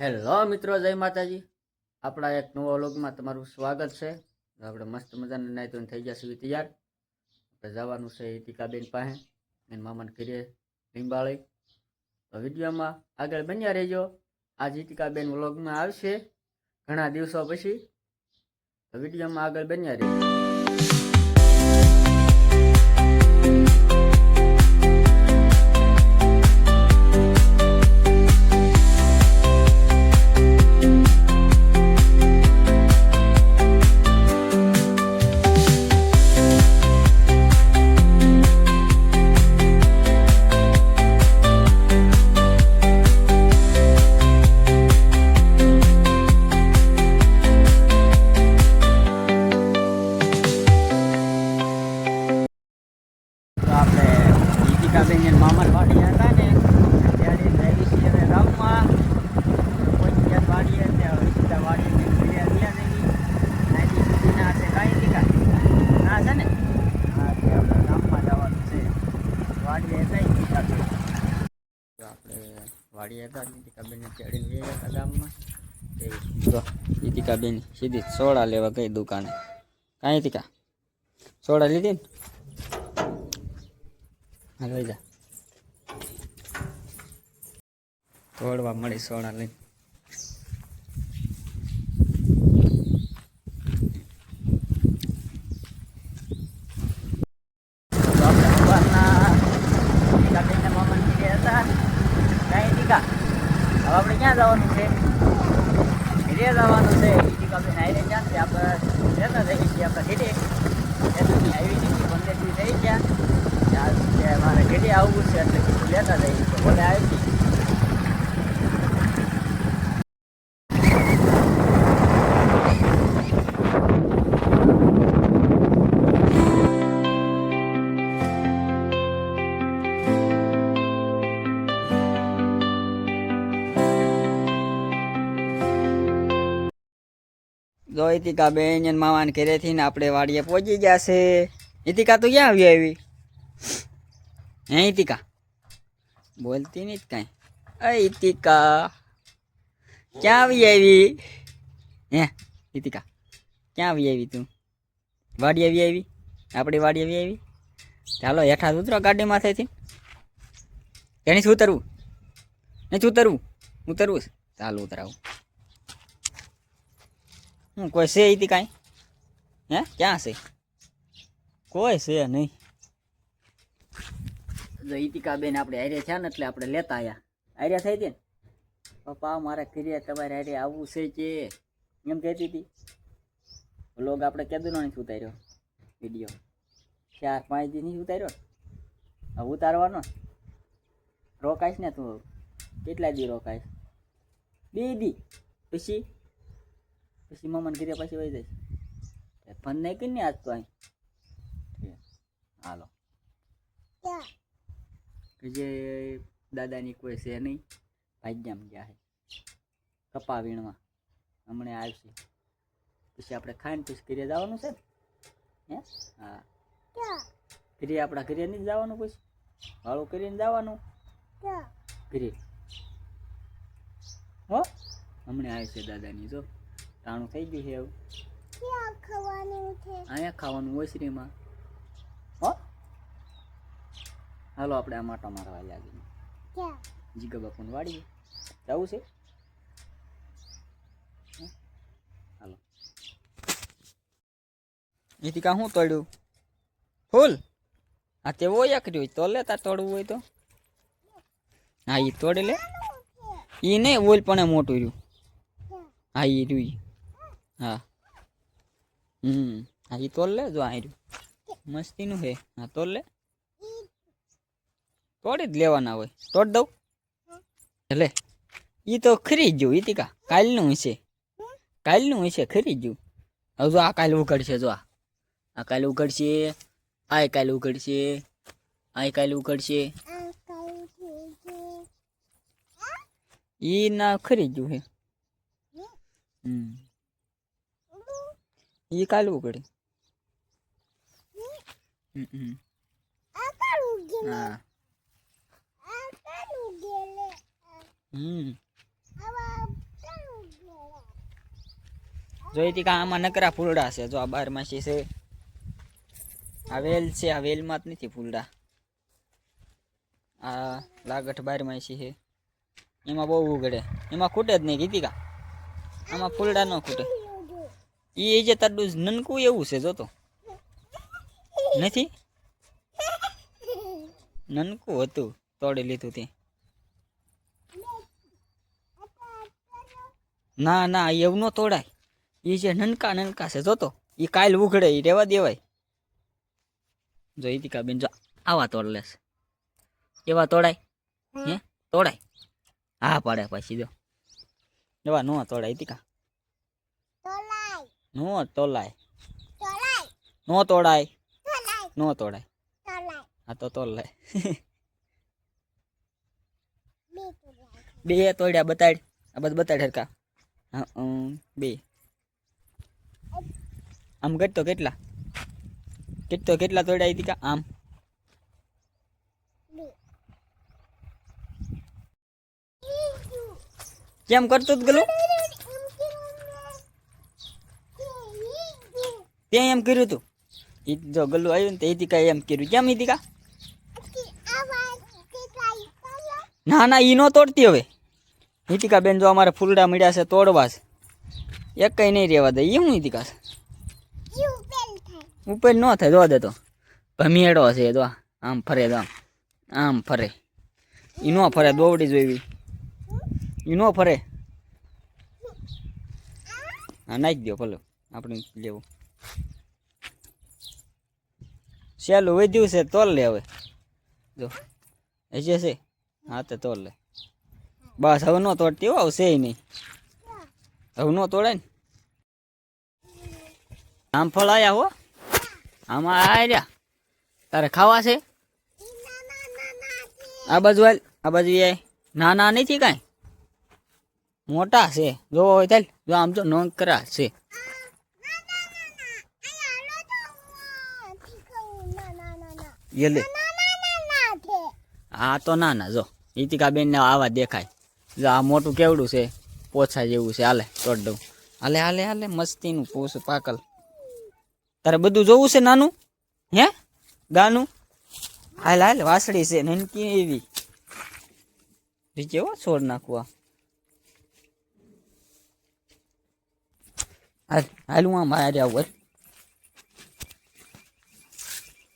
Hello મિત્રો, જય માતાજી. આપણા એક નવો વ્લોગમાં તમારું સ્વાગત છે. આપણે મસ્ત મજાના નાઈ થઈ ગયા છીએ તૈયાર. આપણે જવાનું છે ઇતિકાબેન પાસે. એને મામાને ઘરે લીંબાળી. તો વિડીયોમાં આગળ બન્યા રહેજો. આજ ઇતિકાબેન વ્લોગમાં આવશે ઘણા દિવસો પછી. વિડીયોમાં આગળ બન્યા રહેજો. હતા ગામમાં. જો ગીતિકાબેન સીધી સોડા લેવા ગઈ દુકાને. કાંઈ ટીકા સોડા લીધી ને? હાલો જા. તોડવા મળી સોડા લઈ ક્યાં જવાનું છે. ઘરે જવાનું છે. બીજી આપણે નાઈ ક્યાં છે આપણે રહેતા જઈએ છીએ આપણે ઘરે. એની આવી નથી પંદર દી થઈ ગયા. ચાલ, કે મારે ઘરે આવવું છે, એટલે લેતા જઈએ. તો બોલે, આવી જો ઇતિકા બેન અને મામાને ઘરેથી ને આપણે વાડીએ પહોંચી ગયા છે. ઇતિકા તું ક્યાં આવી આવી? હે ઇતિકા બોલતી નહીં કાંઈ. અ ઇતિકા ક્યાં આવી આવી? હે ઇતિકા ક્યાં આવી આવી તું? વાડી આવી આવી? આપણી વાડી આવી આવી? ચાલો હેઠા ઉતરો ગાડીમાંથી એની શું ઉતરવું. નહીં ઉતરવું. ઉતરવું છે? ચાલો ઉતરાવું. હું કોઈ છે ઈતી કાંઈ? હે? ક્યાં છે? કોઈ છે નહીં. જો ઈતિકા બેન આપણે હારે છે ને એટલે આપણે લેતા આવ્યા હાર્યા થઈ હતી ને? પપ્પા, મારે ઘરે તમારે હારે આવવું છે કે? એમ કહેતી હતી લોગ આપણે કેદુનો નથી ઉતાર્યો? વીડિયો ચાર પાંચ દી નહીં ઉતાર્યો? હવે ઉતારવાનો. રોકાઈશ ને તું? કેટલા દી રોકાઈશ? બે દી. પછી? પછી મમન કર્યા પછી વહી જઈશ ફોન નહીં કરી ને આજ તો અહીં. હાલો. જે દાદાની કોઈ છે નહીં, ભાગ્યામ ગયા છે. કપા વીણવા હમણાં આવશે. પછી આપણે ખાઈને પછી ઘરે જવાનું છે હે? હા. ઘરે આપણા ઘરે નહીં જવાનું પછી? વાળું કરીને જવાનું? ઘરે. હો? હમણાં આવે દાદાની, જો. ટાણું થઈ ગયું છે એવું? અહીંયા ખાવાનું ઓસરીમાં હો? હાલો આપણે આ માટો મારવા લાગી જીગા બાપુને વાડીએ. જવું છે? હાલો. એથી કાં શું તોડ્યું ફૂલ? આ તે ઓયા કર્યું તો લેતા તોડવું હોય તો? હા એ તોડી લે. એ નહીં ઓલ પણ મોટું રહ્યું. હા એ રહ્યું. હા. હમ. હા એ તોડ લે જો આર્યું મસ્તીનું છે હા તોડ લે. તોડી જ લેવાના હોય. તોડ દઉં. એટલે ઈ તો ખરી ગયું ઈતિકા. કાલનું હશે. કાલનું હશે, ખરી ગયું હવે જો આ કાલ ઉઘડશે, જો આ. કાલ ઉઘડશે, આ કાલ ઉઘડશે, આ કાલ ઉઘડશે. ઈ ના ખરી જ ગયું હે. હમ. ઈ કાલ હમ હા. હમ. જોઈતી કા આમાં નકરા ફૂલડા છે. જો આ બાર માસી છે. આ વેલ છે. આ વેલમાં જ નથી ફૂલડા. આ લાગઠ બાર માસી છે. એમાં બહુ ઉગડે. એમાં ખૂટે જ નહીં કીધી કા આમાં ફૂલડા ન ખૂટે. એ જે તારું નનકું એવું છે જોતો નથી? નનકું હતું, તોડી લીધું તે. ના ના એવું ન તોડાય. એ જે નનકા નનકા છે જોતો એ કાલ ઉઘડે એ રેવા દેવાય. જો ઈતિકા બેન, જો, આવા તોડ લેશે એવા તોડાય? હે? તોડાય? હા, પાડે પછી, જો. એવા ન તોડાય ઈતિકા નો તોલાય. નો તોડાય. નો તોડાય. હા તો તોલાય. બે તોડ્યા. બતાડ. આ બધું બતાડ હરકા હા બે. આમ કેટલો કેટલા? કેટલો કેટલા તોડ્યા ઈતિકા આમ. કેમ કરતું જ ગલું? ત્યાં એમ કર્યું તું? એ જો ગલ્લું આવ્યું ને તે ઈતિકા એમ કર્યું. કેમ ઈતિકા ના ના, ઈ નો તોડતી હવે. ઈતિકા બેન જો અમારે ફૂલડા મળ્યા છે, તોડવા છે. એક કઈ નહીં રહેવા દે. એ હું ઈતિકા ઉપર ન થાય, જોવા દે તો. ભમીએડો છે, જો. આમ ફરે તો આમ આમ ફરે. ઈ નો ફરે, દોવડી જોઈવી. ઈ નો ફરે. હા, નાખી દો ભલે. આપણે લેવું. સહેલું વધ્યું છે તોલ લે હવે. જો હશે છે હા તો તોલ લે. બસ, હવે નો તોડતી હો આવશે નહીં. હવે નો તોડે ને. આમ ફળ આવ્યા હો. આમાં આવ્યા તારે ખાવા છે? આ બાજુ હાલ, આ બાજુ આય. નાના નથી કાંઈ? મોટા છે. જો હોય ચાલ જો આમ તો કરા છે. એ લે. આ તો ના ના, જો. ઈતિકા બેન ને આવા દેખાય. જો આ મોટું કેવડું છે? પોછા જેવું છે. હાલે, તોડ દઉં. હાલે હાલે હાલે, મસ્તીનું પોસ પાકલ. તારે બધું જોવું છે નાનું? હે? ગાનું? હાલ હાલ, વાસળી છે નનકી એવી. બીજે હો છોડ નાખવા. હાલ હાલ હું આમ મારે આવું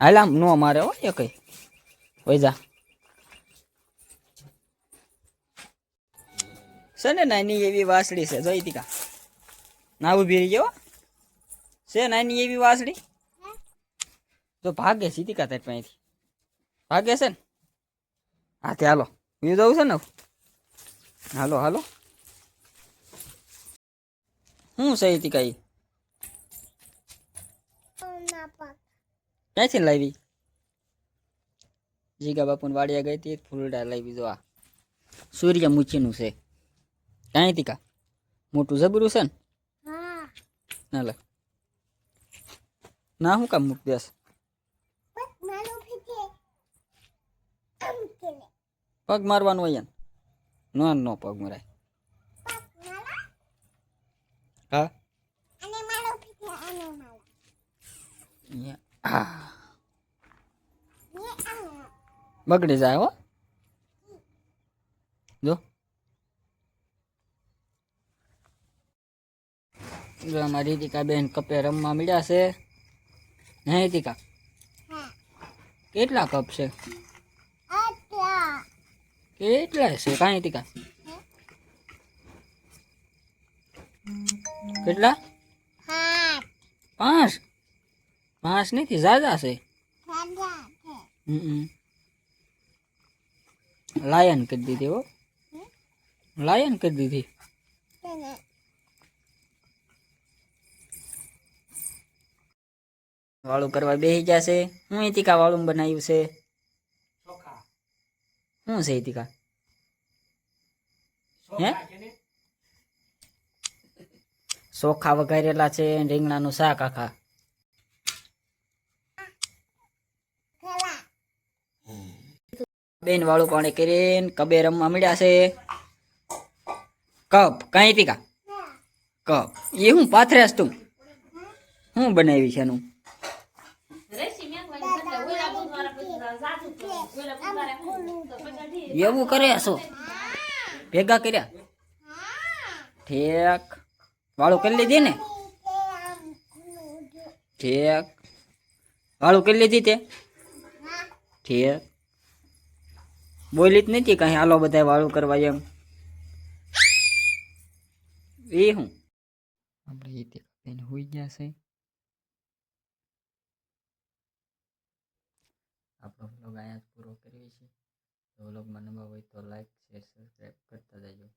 હાલ. નો મારે હો એ કઈ. હોય જા. છે ને નાની એવી વાસળી છે, જોઈ તીકા ઊભી રહી ગયો છે નાની એવી વાસળી? તો ભાગે સીતિકા તારી પાસેથી? ભાગે છે ને? હા, તે હાલો. બીજું જવું છે ને હાલો હાલો. શું છે એ ક્યાંથી લાવી? જીગા બાપુને વાડિયા ગઈ હતી ફૂલડા લાવી જો આ. સૂર્યમુખીનું છે. ક્યાંય તીકા મોટું જબરું છે ને? ના લે. ના હું કામ મૂક દેસ પગ મારવાનું હોય ને નો પગ મરાય. હા? યા. બગડી જાય હો. જો. જો અમારી રીતિકા બેન કપે રમવા મળ્યા છે. હે રીતિકા? કેટલા કપ છે? કેટલા છે? કાંઈ રીતિકા? કેટલા? પાંચ. પાંચ નથી ઝાઝા છે. હમ. લાયન કરી દીધી હો. લાયન કરી દીધી. વાળું કરવા બેસી જશે. હું ઈતિકા વાળું બનાવ્યું છે. શું છે ઈતિકા? હે? ચોખા વઘારેલા છે રીંગણાનું શાક આખા. બેન વાળું પાણી કરીને કબે રમવા મળ્યા છે? કપ, કઈ તીકા કપ. એ હું પાથરેસ તું. હું બનાવી છે એનું? એવું કરે છો ભેગા કર્યા? ઠેક. વાળું કરી લીધી ને? ઠેક. વાળું કરી લીધી તે? ઠેક. બોલી જ નથી કઈ હાલો બધા વાળું કરવા એમ. એ હું. આપણે એ તે એને હોઈ ગયા છે. આપણો વ્લોગ અહીંયા જ પૂરો કરીએ છીએ. તો વ્લોગમાં નવા હોય તો લાઈક શેર સબસ્ક્રાઈબ કરતા જજો.